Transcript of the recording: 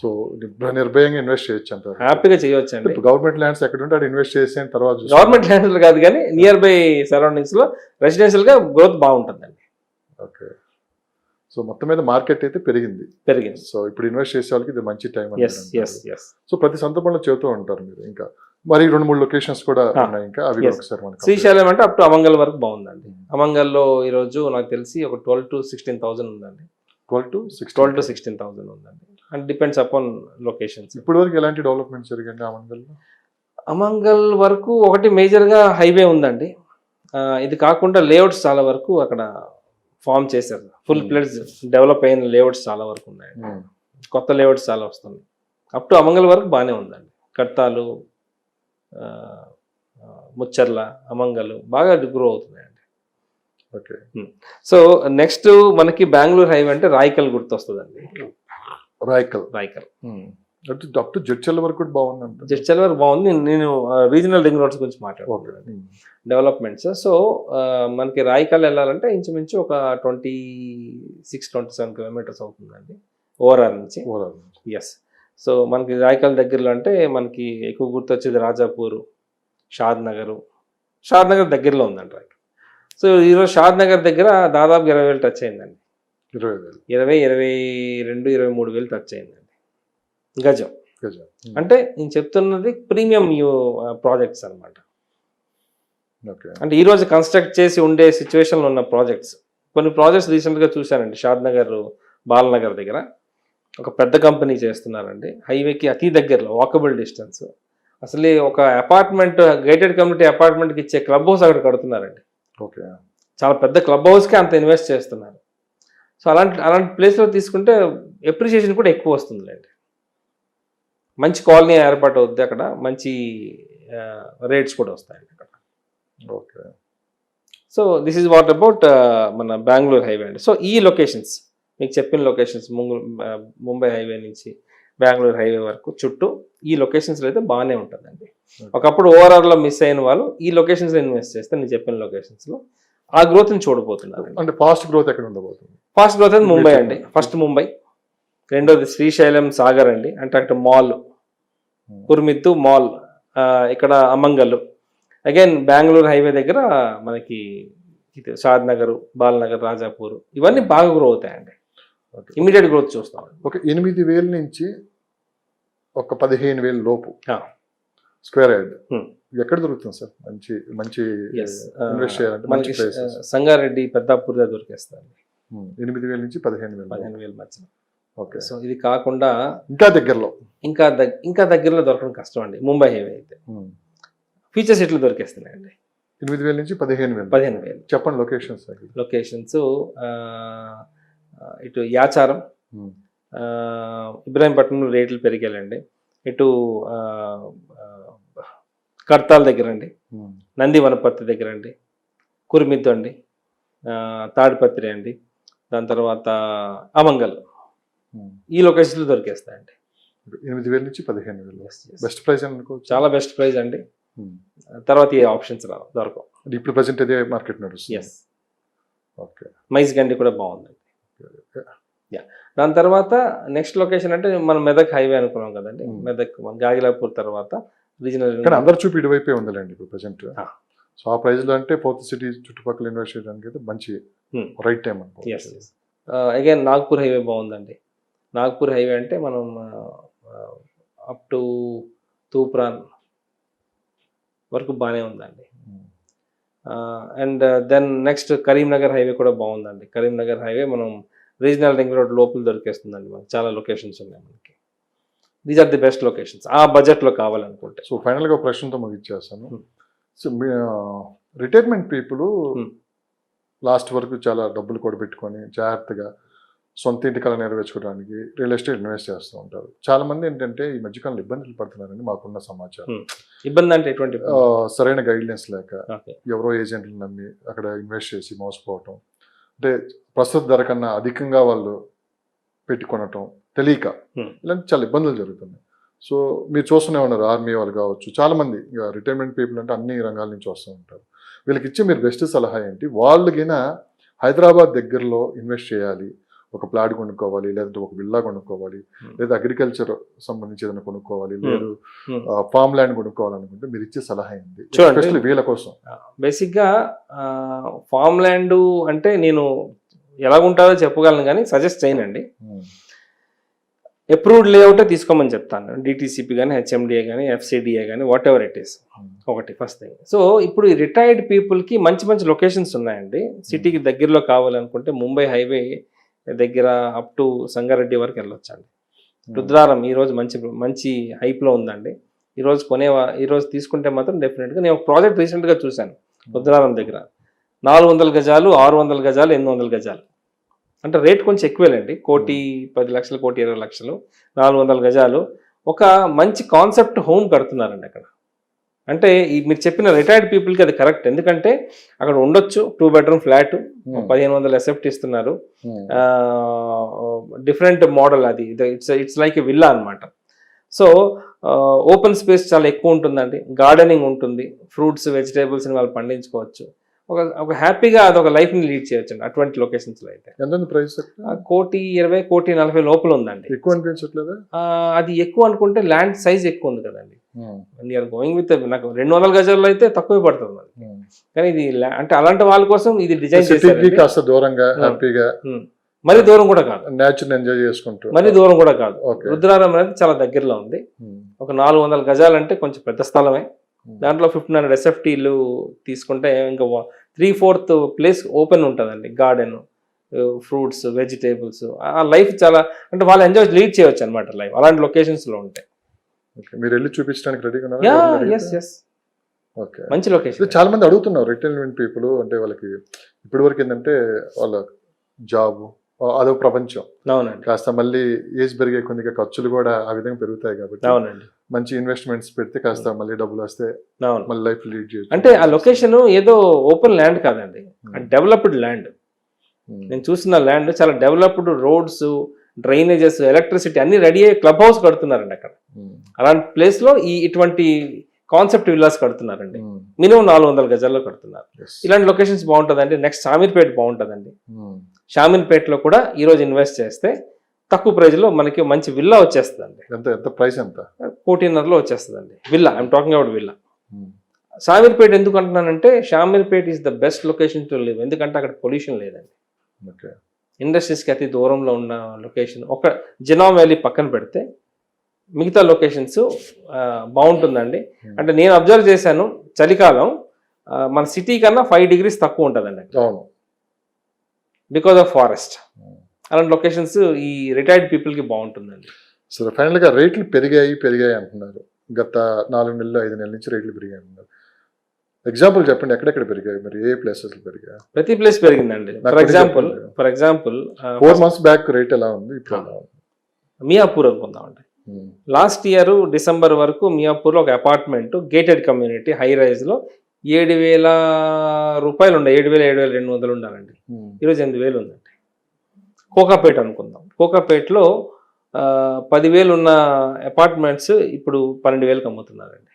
So నిర్భయంగా invest చేయొచ్చు అంటారు. హ్యాపీగా చేయొచ్చు అండి ఇప్పుడు గవర్నమెంట్ ల్యాండ్స్ ఎక్కడ ఉంటే అక్కడ ఇన్వెస్ట్ చేసిన తర్వాత గవర్నమెంట్ ల్యాండ్స్ కాదు కానీ నియర్ బై సరౌండింగ్స్లో రెసిడెన్షియల్గా గ్రోత్ బాగుంటుందండి. ఓకే. సో మొత్తం మీద మార్కెట్ అయితే పెరిగింది. పెరిగింది. సో ఇప్పుడు ఇన్వెస్ట్ చేసే వాళ్ళకి ఇది మంచి టైం సో ప్రతి సందర్భంలో చెబుతూ ఉంటారు మీరు ఇంకా. మరి రెండు మూడు లొకేషన్స్ కూడా. ఉన్నాయి ఇంకా. అవి. ఒకసారి మనకి శ్రీశైలం అంటే అప్ టు అమంగల్ వరకు బాగుందండి. అమంగల్లో ఈ రోజు నాకు తెలిసి ఒక ట్వెల్వ్ టు సిక్స్టీన్ థౌసండ్ ఉందండి. Twelve to six twelve to sixteen thousand ఉందండి. అండ్ డిపెండ్స్ అపాన్ లొకేషన్స్ ఇప్పటి వరకు ఎలాంటి డెవలప్మెంట్ జరిగింది మండలంలో అమంగల్ వరకు ఒకటి మేజర్గా హైవే ఉందండి. ఇది కాకుండా లేఅవుట్స్ చాలా వరకు అక్కడ ఫామ్ చేశారు. Full Hmm. ప్లేట్స్ డెవలప్ అయిన లేఅవుట్స్ చాలా వరకు ఉన్నాయి. కొత్త లేఅవుట్స్ చాలా వస్తుంది అప్ టు అమంగల్ వరకు బాగానే ఉందండి. ఆ, ముచ్చర్ల అమంగలు బాగా గ్రో అవుతున్నాయండి. ఓకే. సో నెక్స్ట్ మనకి బెంగళూరు హైవే అంటే రాయికల్ గుర్తొస్తుందండి. రాయకల్ రాయికల్ అప్ టు జడ్చల్ వరకు కూడా బాగుంది అంట జడ్చల్ వరకు బాగుంది. నేను- రీజనల్ రింగ్ రోడ్స్ గురించి మాట్లాడుతున్నాను. డెవలప్మెంట్స్ సో మనకి రాయికల్ వెళ్ళాలంటే ఇంచుమించు ఒక twenty six twenty seven kilometres అవుతుందండి ఓవరాల్ నుంచి. ఓవరాల్ ఎస్ సో మనకి రాయకల్ దగ్గరలో అంటే మనకి ఎక్కువ గుర్తొచ్చేది రాజాపూర్ షాద్ నగరు షాద్ నగర్ దగ్గరలో ఉందండి రాయకల్ సో ఈరోజు షాద్ నగర్ దగ్గర దాదాపు ఇరవై వేలు టచ్ అయిందండి. ఇరవై వేలు. ఇరవై ఇరవై రెండు ఇరవై మూడు వేలు టచ్ అయిందండి. గజం. గజం. అంటే నేను చెప్తున్నది ప్రీమియం ప్రాజెక్ట్స్ అన్నమాట. ఓకే. అంటే ఈ రోజు కన్స్ట్రక్ట్ చేసి ఉండే సిచ్యువేషన్లో ఉన్న ప్రాజెక్ట్స్ కొన్ని ప్రాజెక్ట్స్ రీసెంట్గా చూశానండి. షాద్ నగర్ బాలనగర్ దగ్గర. ఒక పెద్ద కంపెనీ చేస్తున్నారండి. హైవేకి అతి దగ్గరలో వాకబుల్ డిస్టెన్స్ అసలు ఒక అపార్ట్మెంట్ గేటెడ్ కమ్యూనిటీ అపార్ట్మెంట్కి ఇచ్చే క్లబ్ హౌస్ అక్కడ కడుతున్నారండి. ఓకే. చాలా పెద్ద క్లబ్ హౌస్కి అంత ఇన్వెస్ట్ చేస్తున్నారు. సో అలాంటి అలాంటి ప్లేస్లో తీసుకుంటే ఎప్రిషియేషన్ కూడా ఎక్కువ వస్తుందిలేండి. మంచి కాలనీ ఏర్పాటు అవుద్ది అక్కడ మంచి రేట్స్ కూడా వస్తాయండి అక్కడ. Okay. So this is what about మన బెంగళూరు హైవే అండి. సో ఈ లొకేషన్స్ మీకు చెప్పిన లొకేషన్స్ ముంబై హైవే నుంచి బెంగళూరు హైవే వరకు చుట్టూ ఈ లొకేషన్స్లో అయితే బాగానే ఉంటుందండి. ఒకప్పుడు ఓవరాల్లో మిస్ అయిన వాళ్ళు ఈ లొకేషన్స్లో ఇన్వెస్ట్ చేస్తే నేను చెప్పిన లొకేషన్స్లో ఆ గ్రోత్ని చూడబోతున్నారు అంటే ఫాస్ట్ గ్రోత్ ఎక్కడ ఉండబోతుంది? ఫస్ట్ గ్రోత్ అయితే ముంబై అండి. ఫస్ట్ ముంబై. రెండోది శ్రీశైలం సాగర్ అండి. అంటే అక్కడ మాల్. కుర్మిత్తు మాల్. ఇక్కడ అమంగల్ అగైన్ బెంగళూరు హైవే దగ్గర మనకి షాద్ నగర్ బాలనగర్ రాజాపూర్ ఇవన్నీ బాగా గ్రో అవుతాయండి. ఇమీడియట్ గ్రోత్ చూస్తాం. ఒక ఎనిమిది వేల నుంచి ఒక పదిహేను వేల లోపు. Square yard. Hmm. ఎక్కడ దొరుకుతుంది సార్? మంచి మంచి ఇన్వెస్ట్ చేయాలంటే మనకి సంగారెడ్డి పెద్దాపూర్ దగ్గర దొరికేస్తారు ఎనిమిది వేల నుంచి పదిహేను వేలు పదిహేను వేల మధ్య ఓకే. సో ఇది కాకుండా ఇంకా దగ్గరలో. ఇంకా దగ్ ఇంకా దగ్గరలో దొరకడం కష్టం అండి. ముంబై హైవే అయితే. ఫీచర్స్ ఇట్లు దొరికేస్తున్నాయండి. ఎనిమిది వేల నుంచి పదిహేను వేలు. పదిహేను వేలు. చెప్పండి లొకేషన్స్ లొకేషన్స్ ఇటు యాచారం ఆ, ఇబ్రాహీంపట్నం రేట్లు పెరిగాయండి. ఇటు కడతాల దగ్గర అండి నంది వనపర్తి దగ్గర అండి కురిమిద్దు అండి తాడిపత్రి అండి. దాని తర్వాత అమంగల్. ఈ లొకేషన్లు దొరికేస్తాయండి. ఎనిమిది వేల నుంచి పదిహేను వేలు. బెస్ట్ ప్రైస్ అని అనుకోవచ్చు. చాలా బెస్ట్ ప్రైస్ అండి. Hmm. తర్వాత ఏ ఆప్షన్స్ రావు దొరకవు. ఇప్పుడు ప్రజెంట్ అదే మార్కెట్ నడుస్తుంది. Yes okay. మైజ్ గండి కూడా బాగుందండి. యా దాని తర్వాత నెక్స్ట్ లొకేషన్ అంటే మనం మెదక్ హైవే అనుకున్నాం కదండి. Hmm. మెదక్ గాగిలాపూర్ తర్వాత రీజనల్ అందరు చూపు ఇటువైపే ఉందిలేండి ఇప్పుడు ప్రజెంట్. సో ఆ ప్రైస్లో అంటే ఫోర్త్ సిటీ చుట్టుపక్కల ఇన్వెస్ట్ చేయడానికి అయితే మంచి Hmm. Right time yes again Nagpur highway బాగుందండి. నాగ్పూర్ హైవే అంటే మనం అప్ టు తూప్రాన్ వరకు బాగానే ఉందండి. And then next Karimnagar highway కూడా బాగుందండి. కరీంనగర్ హైవే మనం రీజనల్ రింగ్ రోడ్ లోపల దొరికేస్తుందండి మనకి. చాలా లొకేషన్స్ ఉన్నాయి మనకి. These are the best locations ఆ బడ్జెట్లో కావాలనుకుంటే. సో ఫైనల్గా ఒక ప్రశ్నతో ముగించేస్తాను. Hmm. So retirement people. Last వరకు చాలా డబ్బులు కూడా పెట్టుకొని జాగ్రత్తగా సొంత ఇంటి కళ నెరవేర్చుకోవడానికి రియల్ ఎస్టేట్ ఇన్వెస్ట్ చేస్తూ ఉంటారు చాలా మంది ఏంటంటే ఈ మధ్యకాలంలో ఇబ్బందులు పడుతున్నారని మాకున్న సమాచారం Hmm. ఇబ్బంది అంటే ఎటువంటి సరైన గైడ్లైన్స్ లేక ఎవరో ఏజెంట్లు నమ్మి అక్కడ ఇన్వెస్ట్ చేసి మోసపోవటం అంటే ప్రస్తుత ధర కన్నా అధికంగా వాళ్ళు పెట్టుకొనటం తెలియక Hmm. ఇలాంటి చాలా ఇబ్బందులు జరుగుతున్నాయి సో మీరు చూస్తూనే ఉన్నారు ఆర్మీ వాళ్ళు కావచ్చు చాలా మంది ఇక రిటైర్మెంట్ పీపుల్ అంటే అన్ని రంగాల నుంచి వస్తూ ఉంటారు వీళ్ళకి ఇచ్చే మీరు బెస్ట్ సలహా ఏంటి వాళ్ళకినా హైదరాబాద్ దగ్గరలో ఇన్వెస్ట్ చేయాలి ఒక ప్లాట్ కొనుక్కోవాలి లేదంటే ఒక విల్లా కొనుక్కోవాలి Hmm. లేదా అగ్రికల్చర్ సంబంధించి ఏదైనా కొనుక్కోవాలి Hmm. లేదు Hmm. ఫామ్ ల్యాండ్ కొనుక్కోవాలనుకుంటే మీరు ఇచ్చే సలహా ఏంటి. ఎస్పెషల్లీ వీళ్ళ కోసం బేసిక్గా ఫామ్ ల్యాండ్ అంటే నేను ఎలా ఉంటుందో చెప్పగలను కానీ సజెస్ట్ చేయనండి Hmm. అప్రూవ్డ్ లేఅవుటే తీసుకోమని చెప్తాను. డిటీసీపీ కానీ హెచ్ఎండిఏ కానీ ఎఫ్సిడిఏ కానీ whatever it is Hmm. ఒకటి ఫస్ట్ థింగ్ సో ఇప్పుడు ఈ రిటైర్డ్ పీపుల్కి మంచి మంచి లొకేషన్స్ ఉన్నాయండి. సిటీకి దగ్గరలో కావాలనుకుంటే ముంబై హైవే దగ్గర అప్ టు సంగారెడ్డి వరకు వెళ్ళొచ్చండి. రుద్రారం ఈ రోజు మంచి మంచి హైప్లో ఉందండి. ఈ రోజు కొనే ఈ రోజు తీసుకుంటే మాత్రం డెఫినెట్గా నేను ఒక ప్రాజెక్ట్ రీసెంట్గా చూశాను. రుద్రారం దగ్గర. నాలుగు వందల గజాలు ఆరు వందల గజాలు ఎనిమిది వందల గజాలు. అంటే రేట్ కొంచెం ఎక్కువేలేండి. కోటి పది లక్షలు కోటి ఇరవై లక్షలు నాలుగు వందల గజాలు. ఒక మంచి కాన్సెప్ట్ హోమ్ కడుతున్నారండి అక్కడ. అంటే ఈ మీరు చెప్పిన రిటైర్డ్ పీపుల్కి అది కరెక్ట్. ఎందుకంటే అక్కడ ఉండొచ్చు టూ బెడ్రూమ్ ఫ్లాట్ Hmm. పదిహేను వందల ఎసెప్ట్ ఇస్తున్నారు. Hmm. డిఫరెంట్ మోడల్ అది. It's it's like a villa అనమాట సో ఓపెన్ స్పేస్ చాలా ఎక్కువ ఉంటుందండి. గార్డెనింగ్ ఉంటుంది. ఫ్రూట్స్ వెజిటేబుల్స్ని వాళ్ళు పండించుకోవచ్చు. ఒక ఒక హ్యాపీగా అదొక లైఫ్ని లీడ్ చేయొచ్చు అండి అటువంటి లొకేషన్స్లో అయితే. ఎంత ప్రైస్ కోటి ఇరవై కోటి నలభై లోపల ఉందండి. ఎక్కువ అనిపించట్లేదా? అది ఎక్కువ అనుకుంటే ల్యాండ్ సైజ్ ఎక్కువ ఉంది కదండి. Hmm. ఆర్ గోయింగ్ విత్ నాకు రెండు వందల గజాల్లో అయితే తక్కువే పడుతుంది మనకి Hmm. కానీ ఇది అంటే అలాంటి వాళ్ళ కోసం ఇది డిజైన్ చేశారు కాస్త దూరంగా హ్యాపీగా మరి దూరం కూడా కాదు. నేచర్ ఎంజాయ్ చేసుకుంటూ. మరి దూరం కూడా కాదు. రుద్రారం అనేది చాలా దగ్గరలో ఉంది. ఒక నాలుగు వందల గజాలు అంటే కొంచెం పెద్ద స్థలమే. దాంట్లో ఫిఫ్టీన్ హండ్రెడ్ ఎస్ఎఫ్టీలు తీసుకుంటే ఇంకా త్రీ ఫోర్త్ ప్లేస్ ఓపెన్ ఉంటుందండి గార్డెన్ ఫ్రూట్స్ వెజిటేబుల్స్ ఆ లైఫ్ చాలా అంటే వాళ్ళు ఎంజాయ్ లీడ్ చేయొచ్చు అనమాట లైఫ్ అలాంటి లొకేషన్స్లో ఉంటాయి ఓకే మీరు వెళ్ళి చూపించడానికి రెడీగా ఉన్నారా? ఓకే మంచి లొకేషన్ చాలా మంది అడుగుతున్నారు రిటైర్మెంట్ పీపుల్ అంటే వాళ్ళకి ఇప్పటి వరకు ఏంటంటే వాళ్ళ జాబ్ అదో ప్రపంచం. అవునండి. కాస్త మళ్ళీ ఏజ్ పెరిగే కొద్దిగా ఖర్చులు కూడా ఆ విధంగా పెరుగుతాయి కాబట్టి అవునండి. మంచి ఇన్వెస్ట్మెంట్స్ పెడితే కాస్త మళ్ళీ డబ్బులు వస్తే మళ్ళీ లైఫ్ లీడ్ చేయొచ్చు. అంటే ఆ లొకేషన్ ఏదో ఓపెన్ ల్యాండ్ కాదండి. Developed land Hmm. నేను చూసిన ల్యాండ్ చాలా డెవలప్డ్ రోడ్స్ డ్రైనేజెస్ ఎలక్ట్రిసిటీ అన్ని రెడీ అయ్యి క్లబ్ హౌస్ కడుతున్నారండి అక్కడ. Hmm. అలాంటి ప్లేస్లో ఈ ఇటువంటి కాన్సెప్ట్ విల్లాస్ కడుతున్నారండి. Hmm. మినిమం నాలుగు వందల గజాల్లో కడుతున్నారు. ఇలాంటి లొకేషన్స్ బాగుంటుందండి. నెక్స్ట్ షామీర్పేట బాగుంటుందండి. Hmm. షామీర్పేటలో కూడా ఈ రోజు ఇన్వెస్ట్ చేస్తే తక్కువ ప్రైస్లో మనకి మంచి విల్లా వచ్చేస్తుందండి. ఎంత ఎంత ప్రైస్ ఎంత? కోటిన్నరలో వచ్చేస్తుందండి. Villa I'm talking about villa. Hmm. Shamirpet ఎందుకు అంటున్నానంటే Shamirpet is the best location to live ఎందుకంటే అక్కడ పొల్యూషన్ లేదండి. ఇండస్ట్రీస్కి అతి దూరంలో ఉన్న లొకేషన్ ఒక జినా వ్యాలీ పక్కన పెడితే మిగతా లొకేషన్స్ బాగుంటుందండి. అంటే నేను అబ్జర్వ్ చేశాను చలికాలం మన సిటీ కన్నా ఫైవ్ డిగ్రీస్ తక్కువ ఉంటుందండి. అవును. Because of forest Hmm. అలాంటి లొకేషన్స్ ఈ రిటైర్డ్ పీపుల్కి బాగుంటుందండి. సరే ఫైనల్గా రేట్లు పెరిగాయి పెరిగాయి అంటున్నారు. గత నాలుగు నెలలు ఐదు నెలల నుంచి రేట్లు పెరిగాయి అంటున్నారు. ఎగ్జాంపుల్ చెప్పండి ఎక్కడెక్కడ పెరిగాయి? మరి ఏ ప్లేసెస్ పెరిగాయి? ప్రతి ప్లేస్ పెరిగిందండి. For example. For example four months back rate ఎలా ఉంది? ఇప్పుడు మియాపూర్ అనుకుందామండి. లాస్ట్ ఇయర్ డిసెంబర్ వరకు మియాపూర్లో ఒక అపార్ట్మెంట్ గేటెడ్ కమ్యూనిటీ హై రైజ్లో ఏడు వేల రూపాయలు ఉండే ఏడు వేల ఏడు వేల రెండు వందలు ఉండాలండి. Hmm. ఈరోజు ఎనిమిది వేలు ఉందండి. కోకాపేట అనుకుందాం. కోకాపేటలో పదివేలు ఉన్న అపార్ట్మెంట్స్ ఇప్పుడు పన్నెండు వేలకు అమ్ముతున్నారండి.